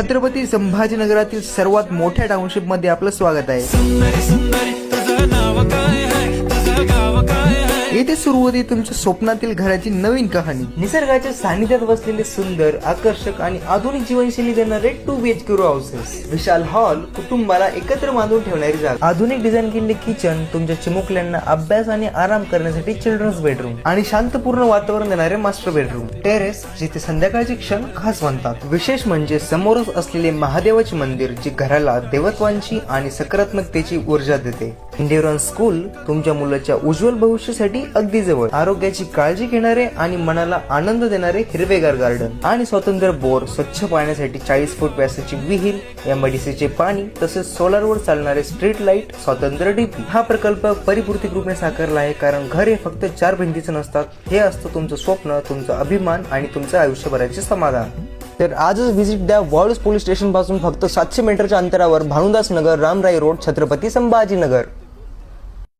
छत्रपती संभाजीनगरातील सर्वात मोठ्या टाउनशिपमध्ये आपलं स्वागत आहे? येथे सुरू होती तुमच्या स्वप्नातील घराची नवीन कहाणी. निसर्गाच्या सानिध्यात बसलेले सुंदर आकर्षक आणि आधुनिक जीवनशैली देणारे two B H K houses विशाल हॉल कुटुंबाला एकत्र बांधून ठेवणारी जागा. आधुनिक डिझाईन केलेले किचन तुमच्या चिमुकल्यांना अभ्यास आणि आराम करण्यासाठी चिल्ड्रन्स बेडरूम आणि शांतपूर्ण वातावरण देणारे मास्टर बेडरूम टेरेस जिथे संध्याकाळचे क्षण खास बनतात विशेष म्हणजे समोरच असलेले महादेवाचे मंदिर जे घराला देवत्वांची आणि सकारात्मकतेची ऊर्जा देते. इंडियरॉन स्कूल तुमच्या मुलाच्या उज्ज्वल भविष्यासाठी अगदी जवळ. आरोग्याची काळजी घेणारे आणि मनाला आनंद देणारे हिरवेगार गार्डन आणि स्वतंत्र बोर स्वच्छ पाण्यासाठी चाळीस फूट व्यासाची विहीर एमआयडीसीचे पाणी तसेच सोलारवर चालणारे स्ट्रीट लाइट स्वतंत्र डीपी. हा प्रकल्प परिपूर्तिक रूपे साकारला आहे कारण घर हे फक्त चार भिंतीचं नसतात. हे असतं तुमचं स्वप्न तुमचा अभिमान आणि तुमचं आयुष्यभराचे समाधान. तर आजच व्हिजिट द्या वॉल्स पोलीस स्टेशनपासून फक्त सातशे मीटरच्या अंतरावर भानुदास नगर रामराई रोड छत्रपती संभाजीनगर.